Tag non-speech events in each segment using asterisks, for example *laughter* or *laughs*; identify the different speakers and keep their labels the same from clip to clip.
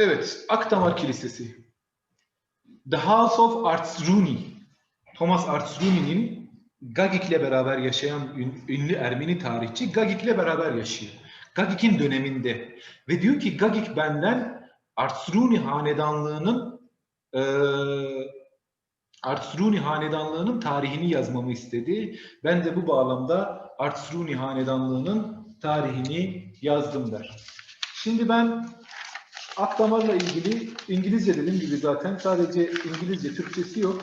Speaker 1: Evet, Akdamar Kilisesi. The House of Artsruni. Thomas Artsruni'nin Gagik'le beraber yaşayan ün- ünlü Ermeni tarihçi Gagik'le beraber yaşıyor. Gagik'in döneminde. Ve diyor ki Gagik benden Artsruni hanedanlığının eee Artsruni hanedanlığının tarihini yazmamı istedi. Ben de bu bağlamda Artsruni hanedanlığının tarihini yazdım der. Şimdi ben Akdamar'la ilgili İngilizce dediğim gibi zaten sadece İngilizce, Türkçesi yok.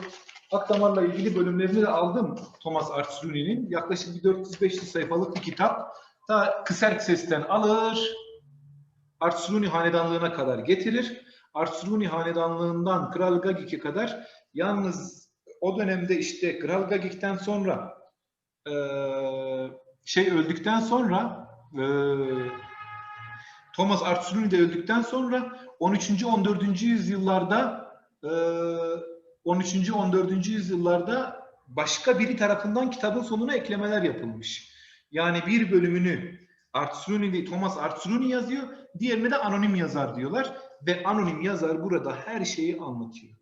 Speaker 1: Akdamar'la ilgili bölümlerini de aldım Thomas Artsruni'nin. Yaklaşık bir 400-500 sayfalık bir kitap. Ta Kıserkses'ten alır, Artsruni hanedanlığına kadar getirir. Artsruni hanedanlığından Kral Gagik'e kadar yalnız o dönemde işte Kral Gagik'ten sonra şey öldükten sonra Thomas Artsruni de öldükten sonra 13. 14. yüzyıllarda e, 13. 14. yüzyıllarda başka biri tarafından kitabın sonuna eklemeler yapılmış. Yani bir bölümünü Artsruni değil, Thomas Artsruni yazıyor, diğerini de anonim yazar diyorlar ve anonim yazar burada her şeyi anlatıyor.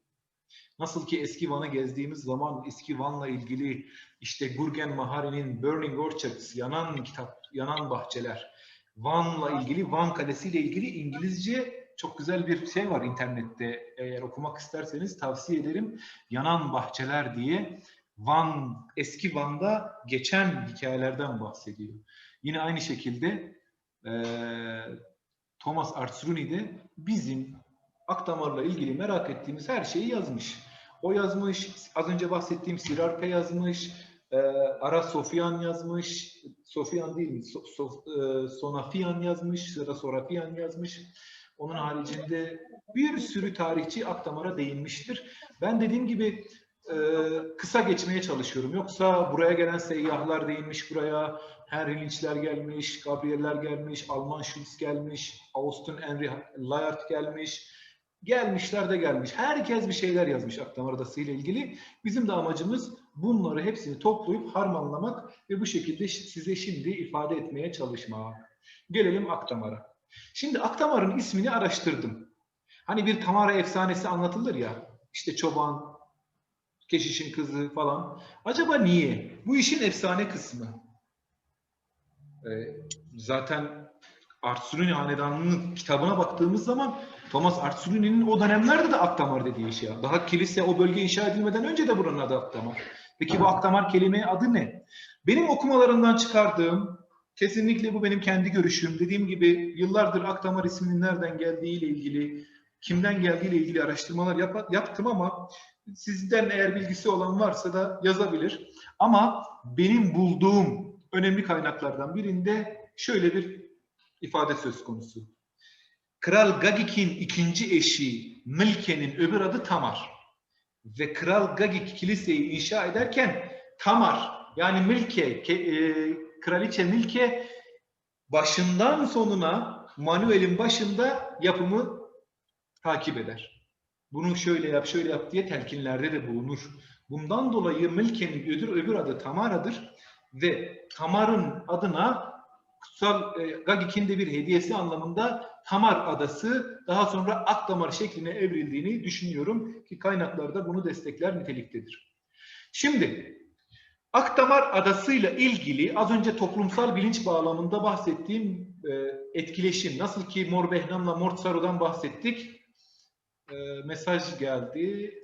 Speaker 1: Nasıl ki eski Van'ı gezdiğimiz zaman eski Van'la ilgili işte Gurgen Mahari'nin Burning Orchards, yanan kitap, yanan bahçeler, Van'la ilgili, Van Kalesi ile ilgili İngilizce çok güzel bir şey var internette. Eğer okumak isterseniz tavsiye ederim. Yanan Bahçeler diye Van, eski Van'da geçen hikayelerden bahsediyor. Yine aynı şekilde eee, Thomas Artsruni de bizim Akdamar'la ilgili merak ettiğimiz her şeyi yazmış. O yazmış, az önce bahsettiğim Sirarpe yazmış, eee, Ara Sofyan yazmış, Sofyan değil mi? So, So- e, Sonafian yazmış, ya da Sorafian yazmış. Onun haricinde bir sürü tarihçi Akdamar'a değinmiştir. Ben dediğim gibi e, kısa geçmeye çalışıyorum. Yoksa buraya gelen seyyahlar değinmiş buraya. Henry Lynch'ler gelmiş, Gabrieller gelmiş, Alman Schulz gelmiş, Austin Henry Layard gelmiş. Gelmişler de gelmiş. Herkes bir şeyler yazmış Akdamar Adası ile ilgili. Bizim de amacımız bunları hepsini toplayıp harmanlamak ve bu şekilde size şimdi ifade etmeye çalışmak. Gelelim Akdamar'a. Şimdi Akdamar'ın ismini araştırdım. Hani bir Tamara efsanesi anlatılır ya. işte çoban, keşişin kızı falan. Acaba niye? Bu işin efsane kısmı. Ee, zaten Artsruni Hanedanlığı'nın kitabına baktığımız zaman Thomas Artsruni'nin o dönemlerde de Akdamar dediği şey. Daha kilise o bölge inşa edilmeden önce de buranın adı Akdamar. Peki bu Akdamar kelimeye adı ne? Benim okumalarından çıkardığım, kesinlikle bu benim kendi görüşüm. Dediğim gibi yıllardır Akdamar isminin nereden geldiğiyle ilgili, kimden geldiğiyle ilgili araştırmalar yap- yaptım ama sizden eğer bilgisi olan varsa da yazabilir. Ama benim bulduğum önemli kaynaklardan birinde şöyle bir ifade söz konusu. Kral Gagik'in ikinci eşi Milke'nin öbür adı Tamar. Ve Kral Gagik kiliseyi inşa ederken Tamar yani Milke, ke- e, Kraliçe Milke başından sonuna Manuel'in başında yapımı takip eder. Bunu şöyle yap, şöyle yap diye telkinlerde de bulunur. Bundan dolayı Milke'nin öbür, öbür adı Tamara'dır ve Tamar'ın adına kutsal e, Gagik'in de bir hediyesi anlamında Tamar Adası daha sonra Akdamar şekline evrildiğini düşünüyorum ki kaynaklarda bunu destekler niteliktedir. Şimdi Akdamar Adası'yla ilgili az önce toplumsal bilinç bağlamında bahsettiğim e, etkileşim nasıl ki Mor Behnam'la Mor Saro'dan bahsettik. E, mesaj geldi.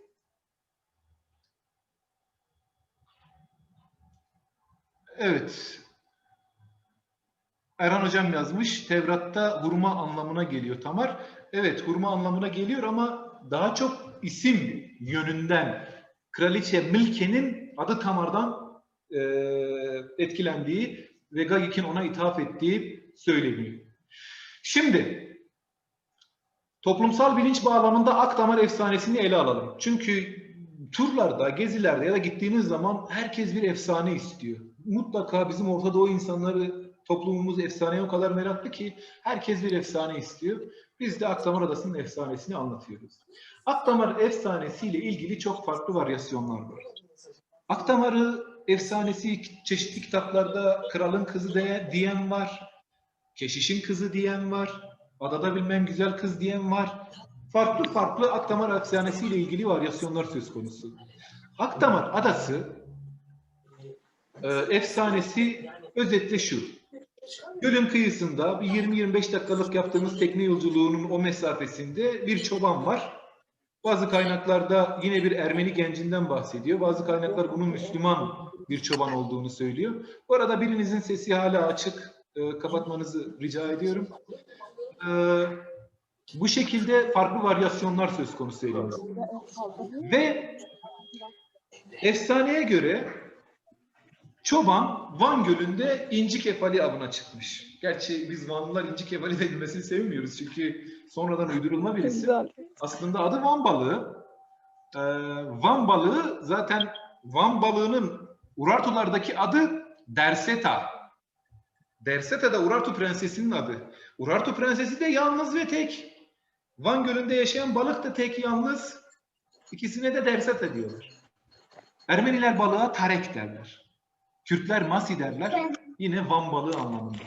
Speaker 1: Evet. Erhan Hocam yazmış. Tevrat'ta hurma anlamına geliyor Tamar. Evet hurma anlamına geliyor ama daha çok isim yönünden Kraliçe Milke'nin adı Tamar'dan e, etkilendiği ve Gagik'in ona ithaf ettiği söyleniyor. Şimdi toplumsal bilinç bağlamında Akdamar efsanesini ele alalım. Çünkü turlarda, gezilerde ya da gittiğiniz zaman herkes bir efsane istiyor. Mutlaka bizim Orta Doğu insanları toplumumuz efsaneye o kadar meraklı ki herkes bir efsane istiyor. Biz de Akdamar Adası'nın efsanesini anlatıyoruz. Akdamar efsanesiyle ilgili çok farklı varyasyonlar var. Akdamar'ı efsanesi çeşitli kitaplarda kralın kızı diye, diyen var. Keşişin kızı diyen var. Adada bilmem güzel kız diyen var. Farklı farklı Akdamar efsanesi ile ilgili varyasyonlar söz konusu. Akdamar adası e, efsanesi özetle şu. Gölün kıyısında bir 20-25 dakikalık yaptığımız tekne yolculuğunun o mesafesinde bir çoban var. Bazı kaynaklarda yine bir Ermeni gencinden bahsediyor. Bazı kaynaklar bunun Müslüman bir çoban olduğunu söylüyor. Bu arada birinizin sesi hala açık. E, kapatmanızı rica ediyorum. E, bu şekilde farklı varyasyonlar söz konusu elimizde. Ve efsaneye göre çoban Van Gölü'nde inci kefali avına çıkmış. Gerçi biz Vanlılar inci kefali denilmesini sevmiyoruz çünkü sonradan uydurulma *laughs* birisi.
Speaker 2: Güzel.
Speaker 1: Aslında adı Van balığı. Ee, Van balığı zaten Van balığının Urartulardaki adı Derseta. Derseta da Urartu prensesinin adı. Urartu prensesi de yalnız ve tek. Van Gölü'nde yaşayan balık da tek yalnız. İkisine de Derseta diyorlar. Ermeniler balığa tarek derler. Kürtler masi derler. Yine Van balığı anlamında.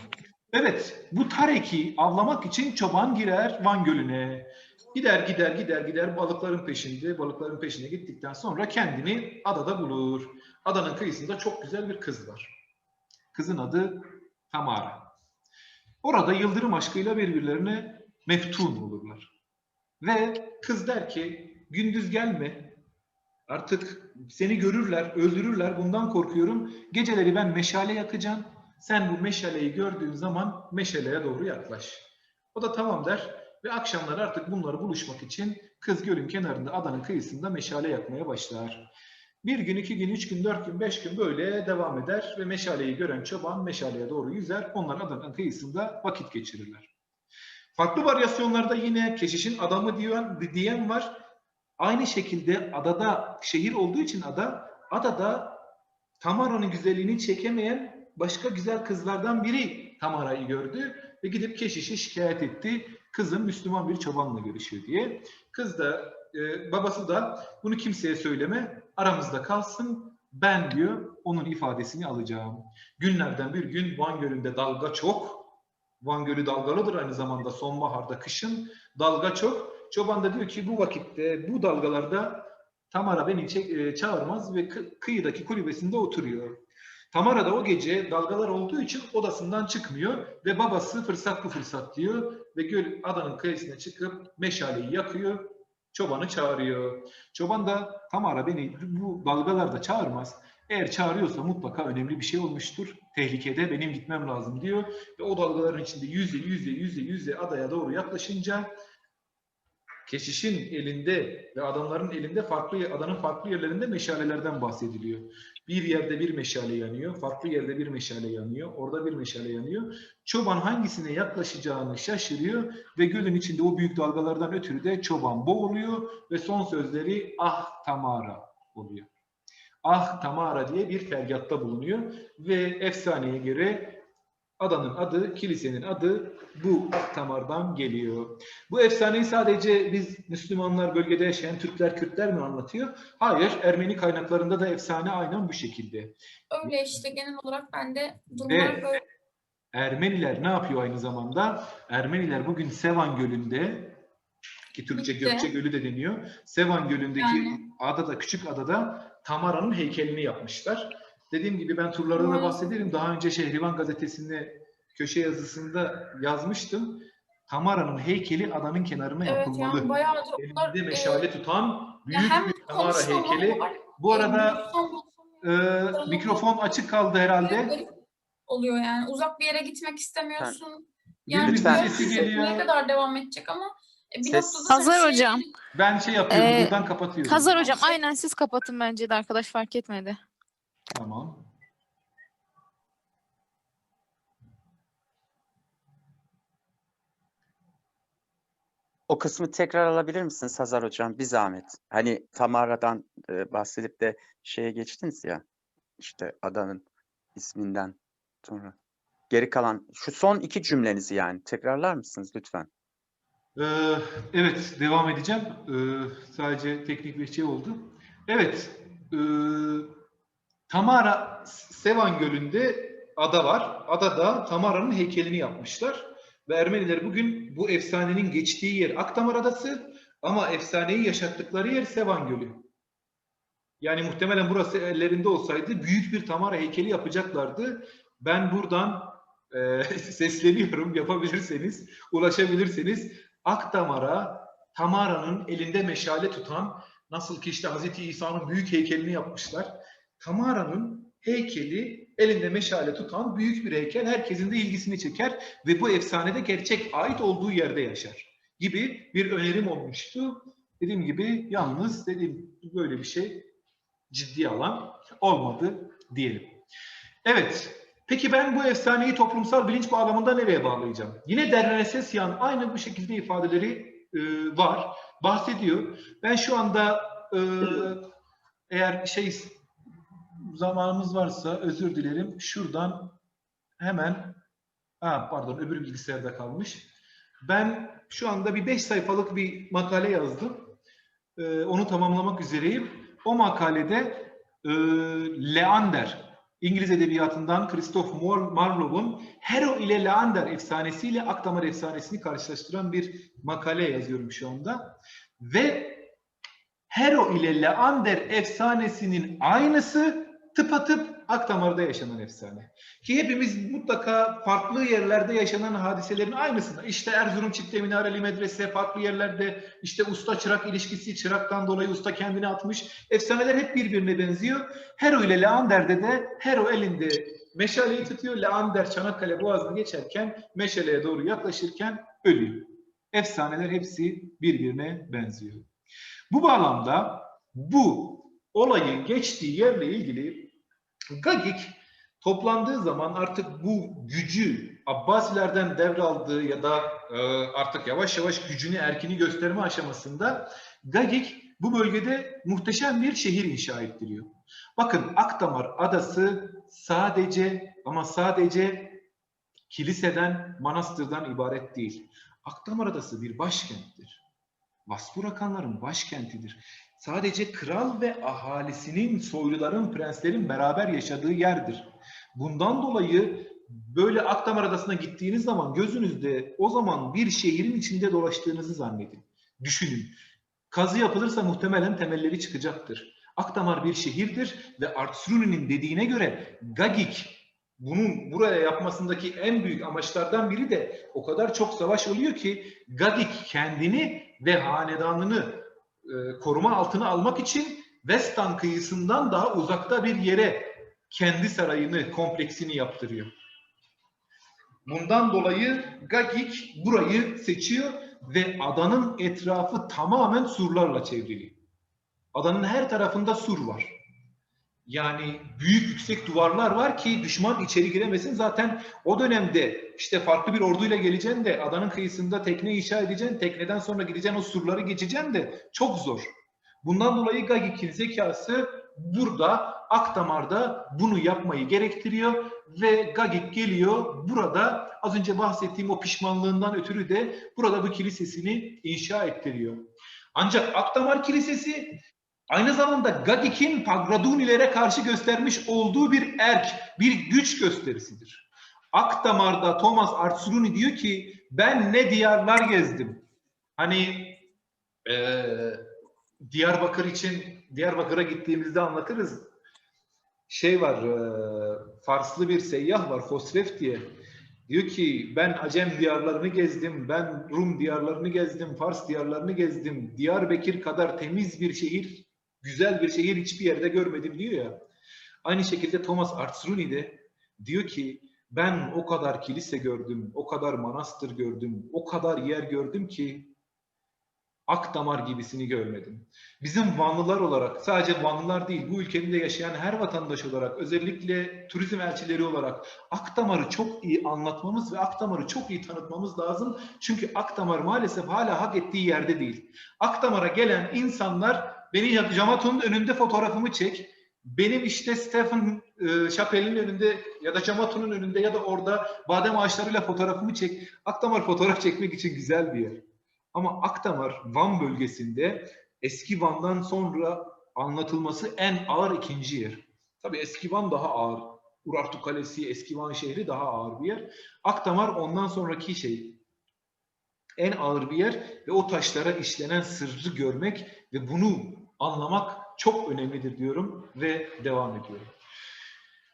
Speaker 1: Evet, bu tareki avlamak için çoban girer Van Gölü'ne. Gider gider gider gider balıkların peşinde, balıkların peşine gittikten sonra kendini adada bulur. Adanın kıyısında çok güzel bir kız var. Kızın adı Tamara. Orada yıldırım aşkıyla birbirlerine meftun olurlar. Ve kız der ki gündüz gelme. Artık seni görürler, öldürürler. Bundan korkuyorum. Geceleri ben meşale yakacağım. Sen bu meşaleyi gördüğün zaman meşaleye doğru yaklaş. O da tamam der ve akşamlar artık bunları buluşmak için kız gölün kenarında adanın kıyısında meşale yakmaya başlar. Bir gün, iki gün, üç gün, dört gün, beş gün böyle devam eder ve meşaleyi gören çoban meşaleye doğru yüzer. Onlar adanın kıyısında vakit geçirirler. Farklı varyasyonlarda yine keşişin adamı diyen, diyen var. Aynı şekilde adada şehir olduğu için ada, adada Tamara'nın güzelliğini çekemeyen başka güzel kızlardan biri Tamara'yı gördü ve gidip keşişe şikayet etti. Kızım Müslüman bir çobanla görüşüyor diye. Kız da e, babası da bunu kimseye söyleme aramızda kalsın ben diyor onun ifadesini alacağım. Günlerden bir gün Van Gölü'nde dalga çok. Van Gölü dalgalıdır aynı zamanda sonbaharda kışın dalga çok. Çoban da diyor ki bu vakitte bu dalgalarda Tamara beni e, çağırmaz ve kı- kıyıdaki kulübesinde oturuyor. Tamara da o gece dalgalar olduğu için odasından çıkmıyor ve babası fırsat bu fırsat diyor ve göl adanın kıyısına çıkıp meşaleyi yakıyor, çobanı çağırıyor. Çoban da Tamara beni bu dalgalarda çağırmaz. Eğer çağırıyorsa mutlaka önemli bir şey olmuştur. Tehlikede benim gitmem lazım diyor. Ve o dalgaların içinde yüze yüze yüze yüze adaya doğru yaklaşınca keşişin elinde ve adamların elinde farklı adanın farklı yerlerinde meşalelerden bahsediliyor. Bir yerde bir meşale yanıyor, farklı yerde bir meşale yanıyor, orada bir meşale yanıyor. Çoban hangisine yaklaşacağını şaşırıyor ve gölün içinde o büyük dalgalardan ötürü de çoban boğuluyor ve son sözleri ah Tamara oluyor. Ah Tamara diye bir feryatta bulunuyor ve efsaneye göre adanın adı, kilisenin adı bu Tamar'dan geliyor. Bu efsaneyi sadece biz Müslümanlar, bölgede yaşayan Türkler, Kürtler mi anlatıyor? Hayır, Ermeni kaynaklarında da efsane aynen bu şekilde.
Speaker 3: Öyle işte genel olarak ben de durumlar
Speaker 1: Ve-
Speaker 3: böyle.
Speaker 1: Ermeniler ne yapıyor aynı zamanda? Ermeniler bugün Sevan Gölü'nde ki Türkçe
Speaker 3: Bitti.
Speaker 1: Gökçe Gölü de deniyor. Sevan Gölü'ndeki
Speaker 3: Yani.
Speaker 1: adada, küçük adada Tamara'nın heykelini yapmışlar. Dediğim gibi ben turlarda da bahsederim. Daha önce Şehrivan gazetesinde köşe yazısında yazmıştım. Tamara'nın heykeli adanın kenarına
Speaker 3: Evet
Speaker 1: yapılmalı.
Speaker 3: yani bayağıdır onlar
Speaker 1: Elinde
Speaker 3: e,
Speaker 1: meşale tutan
Speaker 3: ya
Speaker 1: büyük
Speaker 3: hem
Speaker 1: bir Tamara heykeli.
Speaker 3: var,
Speaker 1: Bu
Speaker 3: e,
Speaker 1: arada
Speaker 3: mikrofon
Speaker 1: e, mikrofon açık kaldı herhalde.
Speaker 3: oluyor yani. Uzak bir yere gitmek istemiyorsun. Yani
Speaker 2: Lütfen.
Speaker 1: geliyor.
Speaker 3: ne kadar devam edecek ama e, bir
Speaker 2: Ses-
Speaker 3: noktada
Speaker 4: Hazır
Speaker 3: şey-
Speaker 4: hocam.
Speaker 1: Ben şey yapıyorum,
Speaker 4: Ee,
Speaker 1: buradan kapatıyorum.
Speaker 4: Hazır hocam aynen siz kapatın bence de arkadaş fark etmedi.
Speaker 1: Tamam.
Speaker 2: O kısmı tekrar alabilir misiniz Hazar Hocam? Bir zahmet. Hani Tamara'dan e, bahsedip de şeye geçtiniz ya. işte adanın isminden sonra. Geri kalan şu son iki cümlenizi yani tekrarlar mısınız lütfen?
Speaker 1: Ee, evet, devam edeceğim. Ee, sadece teknik bir şey oldu. Evet, ee, Tamara Sevan Gölü'nde ada var. Adada Tamara'nın heykelini yapmışlar. ve Ermeniler bugün bu efsanenin geçtiği yer Akdamar Adası ama efsaneyi yaşattıkları yer Sevan Gölü. Yani muhtemelen burası ellerinde olsaydı büyük bir Tamara heykeli yapacaklardı. Ben buradan e, *laughs* sesleniyorum yapabilirseniz, ulaşabilirseniz Akdamar'a Tamara'nın elinde meşale tutan nasıl ki işte Hz. İsa'nın büyük heykelini yapmışlar. Tamara'nın heykeli elinde meşale tutan büyük bir heykel herkesin de ilgisini çeker ve bu efsanede gerçek ait olduğu yerde yaşar gibi bir önerim olmuştu. Dediğim gibi yalnız dediğim böyle bir şey ciddi alan olmadı diyelim. Evet. Peki ben bu efsaneyi toplumsal bilinç bağlamında nereye bağlayacağım? Yine Derner Sesyan aynı bu şekilde ifadeleri e, var. Bahsediyor. Ben şu anda e, eğer şey zamanımız varsa özür dilerim. Şuradan hemen ha, pardon öbür bilgisayarda kalmış. Ben şu anda bir 5 sayfalık bir makale yazdım. E, onu tamamlamak üzereyim. O makalede e, Leander, İngiliz edebiyatından Christoph Mar- Marlowe'un Hero ile Leander efsanesiyle Akdamar efsanesini karşılaştıran bir makale yazıyorum şu anda. Ve Hero ile Leander efsanesinin aynısı tıpatıp Akdamar'da yaşanan efsane. Ki hepimiz mutlaka farklı yerlerde yaşanan hadiselerin aynısını. İşte Erzurum Çifte Minareli Medrese, farklı yerlerde işte usta çırak ilişkisi, çıraktan dolayı usta kendini atmış. Efsaneler hep birbirine benziyor. Hero ile Leander'de de Hero elinde meşaleyi tutuyor. Leander Çanakkale Boğazı'nı geçerken meşaleye doğru yaklaşırken ölüyor. Efsaneler hepsi birbirine benziyor. Bu bağlamda bu olayın geçtiği yerle ilgili Gagik toplandığı zaman artık bu gücü Abbasilerden devraldığı ya da e, artık yavaş yavaş gücünü erkini gösterme aşamasında Gagik bu bölgede muhteşem bir şehir inşa ettiriyor. Bakın Akdamar adası sadece ama sadece kiliseden, manastırdan ibaret değil. Akdamar adası bir başkenttir. Vaspurakanların başkentidir. Sadece kral ve ahalisinin, soyluların, prenslerin beraber yaşadığı yerdir. Bundan dolayı böyle Akdamar Adası'na gittiğiniz zaman gözünüzde o zaman bir şehrin içinde dolaştığınızı zannedin. Düşünün. Kazı yapılırsa muhtemelen temelleri çıkacaktır. Akdamar bir şehirdir ve Artsruni'nin dediğine göre Gagik bunun buraya yapmasındaki en büyük amaçlardan biri de o kadar çok savaş oluyor ki Gagik kendini ve hanedanını e, koruma altına almak için Vestan kıyısından daha uzakta bir yere kendi sarayını, kompleksini yaptırıyor. Bundan dolayı Gagik burayı seçiyor ve adanın etrafı tamamen surlarla çevrili. Adanın her tarafında sur var. Yani büyük yüksek duvarlar var ki düşman içeri giremesin. Zaten o dönemde işte farklı bir orduyla geleceksin de adanın kıyısında tekne inşa edeceksin. Tekneden sonra gideceksin o surları geçeceksin de çok zor. Bundan dolayı Gagik'in zekası burada Akdamar'da bunu yapmayı gerektiriyor ve Gagik geliyor burada az önce bahsettiğim o pişmanlığından ötürü de burada bu kilisesini inşa ettiriyor. Ancak Akdamar Kilisesi aynı zamanda Gagik'in Pagradunilere karşı göstermiş olduğu bir erk, bir güç gösterisidir. Akdamar'da Thomas Artsruni diyor ki ben ne diyarlar gezdim. Hani eee Diyarbakır için Diyarbakır'a gittiğimizde anlatırız. Şey var, eee, Farslı bir seyyah var, Hosref diye. Diyor ki ben Acem diyarlarını gezdim, ben Rum diyarlarını gezdim, Fars diyarlarını gezdim. Diyarbakır kadar temiz bir şehir, güzel bir şehir hiçbir yerde görmedim diyor ya. Aynı şekilde Thomas Artsruni de diyor ki ben o kadar kilise gördüm, o kadar manastır gördüm, o kadar yer gördüm ki Akdamar gibisini görmedim. Bizim Vanlılar olarak, sadece Vanlılar değil, bu ülkenin de yaşayan her vatandaş olarak, özellikle turizm elçileri olarak Akdamar'ı çok iyi anlatmamız ve Akdamar'ı çok iyi tanıtmamız lazım. Çünkü Akdamar maalesef hala hak ettiği yerde değil. Akdamar'a gelen insanlar, beni Jamaton'un önünde fotoğrafımı çek, benim işte Stephen e, Şapel'in önünde ya da Jamaton'un önünde ya da orada badem ağaçlarıyla fotoğrafımı çek. Akdamar fotoğraf çekmek için güzel bir yer. Ama Akdamar Van bölgesinde eski Van'dan sonra anlatılması en ağır ikinci yer. Tabii eski Van daha ağır Urartu Kalesi, Eski Van şehri daha ağır bir yer. Akdamar ondan sonraki şey en ağır bir yer ve o taşlara işlenen sırrı görmek ve bunu anlamak çok önemlidir diyorum ve devam ediyorum.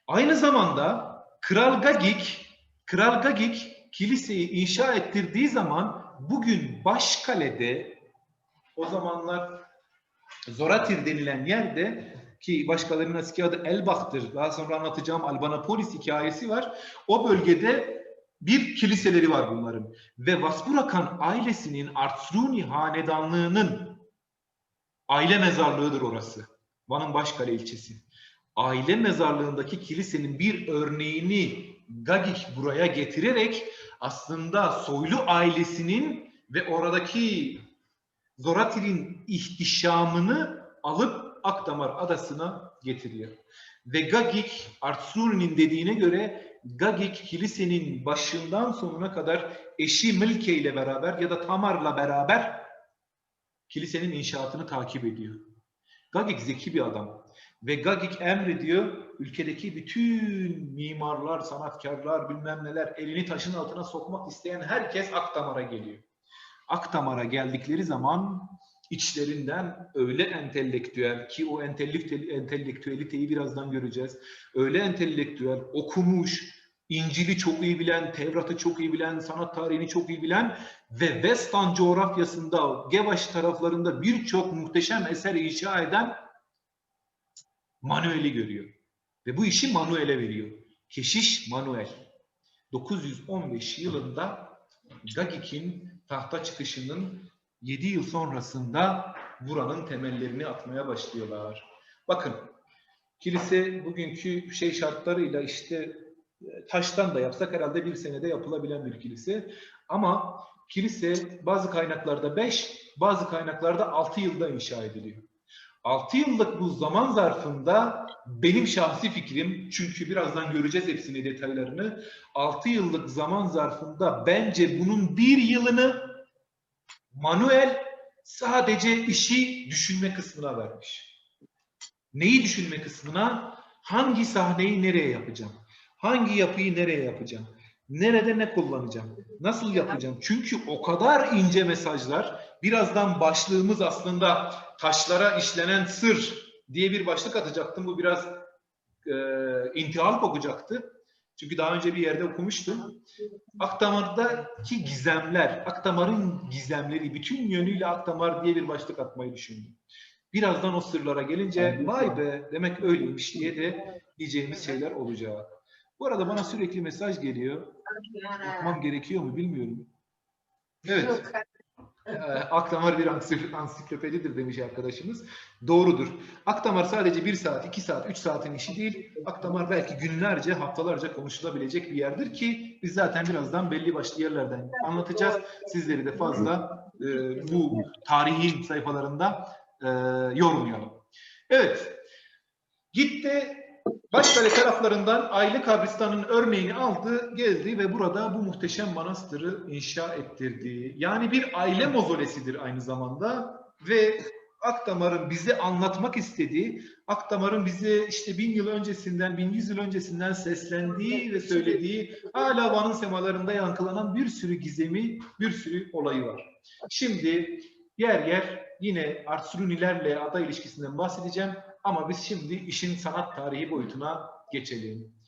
Speaker 1: Aynı zamanda Kral Gagik, Kral Gagik kiliseyi inşa ettirdiği zaman bugün Başkale'de o zamanlar Zoratir denilen yerde ki başkalarının eski adı Elbak'tır. Daha sonra anlatacağım Albanapolis hikayesi var. O bölgede bir kiliseleri var bunların. Ve Vaspurakan ailesinin Artsruni hanedanlığının aile mezarlığıdır orası. Van'ın Başkale ilçesi. Aile mezarlığındaki kilisenin bir örneğini Gagik buraya getirerek aslında soylu ailesinin ve oradaki Zoratir'in ihtişamını alıp Akdamar adasına getiriyor. Ve Gagik, Artsruni'nin dediğine göre Gagik kilisenin başından sonuna kadar eşi Milke ile beraber ya da Tamar'la beraber kilisenin inşaatını takip ediyor. Gagik zeki bir adam. Ve Gagik emrediyor, ülkedeki bütün mimarlar, sanatkarlar, bilmem neler elini taşın altına sokmak isteyen herkes Akdamar'a geliyor. Akdamar'a geldikleri zaman içlerinden öyle entelektüel ki o entelektüel, entelektüeliteyi birazdan göreceğiz. Öyle entelektüel, okumuş, İncil'i çok iyi bilen, Tevrat'ı çok iyi bilen, sanat tarihini çok iyi bilen ve Westan coğrafyasında, Gevaş taraflarında birçok muhteşem eser inşa eden Manuel'i görüyor. Ve bu işi Manuel'e veriyor. Keşiş Manuel. 915 yılında Gagik'in tahta çıkışının 7 yıl sonrasında buranın temellerini atmaya başlıyorlar. Bakın kilise bugünkü şey şartlarıyla işte e, taştan da yapsak herhalde bir senede yapılabilen bir kilise. Ama kilise bazı kaynaklarda 5, bazı kaynaklarda 6 yılda inşa ediliyor. 6 yıllık bu zaman zarfında benim şahsi fikrim, çünkü birazdan göreceğiz hepsini detaylarını, 6 yıllık zaman zarfında bence bunun bir yılını Manuel sadece işi düşünme kısmına vermiş. Neyi düşünme kısmına? Hangi sahneyi nereye yapacağım? Hangi yapıyı nereye yapacağım? Nerede ne kullanacağım? Nasıl yapacağım? Çünkü o kadar ince mesajlar. Birazdan başlığımız aslında taşlara işlenen sır diye bir başlık atacaktım. Bu biraz e, intihal kokacaktı. Çünkü daha önce bir yerde okumuştum. Akdamar'daki gizemler, Akdamar'ın gizemleri, bütün yönüyle Akdamar diye bir başlık atmayı düşündüm. Birazdan o sırlara gelince vay be demek öyleymiş diye de diyeceğimiz şeyler olacak. Bu arada bana sürekli mesaj geliyor. Okumam gerekiyor mu bilmiyorum. Evet. Ee, Akdamar bir ansik- ansiklopedidir demiş arkadaşımız. Doğrudur. Akdamar sadece bir saat, iki saat, üç saatin işi değil. Akdamar belki günlerce, haftalarca konuşulabilecek bir yerdir ki biz zaten birazdan belli başlı yerlerden anlatacağız. Sizleri de fazla e, bu tarihin sayfalarında e, yormayalım. Evet. Gitti Başkale taraflarından Aylı Kabristan'ın örneğini aldı, geldi ve burada bu muhteşem manastırı inşa ettirdi. Yani bir aile mozolesidir aynı zamanda ve Akdamar'ın bize anlatmak istediği, Akdamar'ın bize işte bin yıl öncesinden, bin yüz yıl öncesinden seslendiği ve söylediği, hala Van'ın semalarında yankılanan bir sürü gizemi, bir sürü olayı var. Şimdi yer yer yine Artsrunilerle ada ilişkisinden bahsedeceğim ama biz şimdi işin sanat tarihi boyutuna geçelim.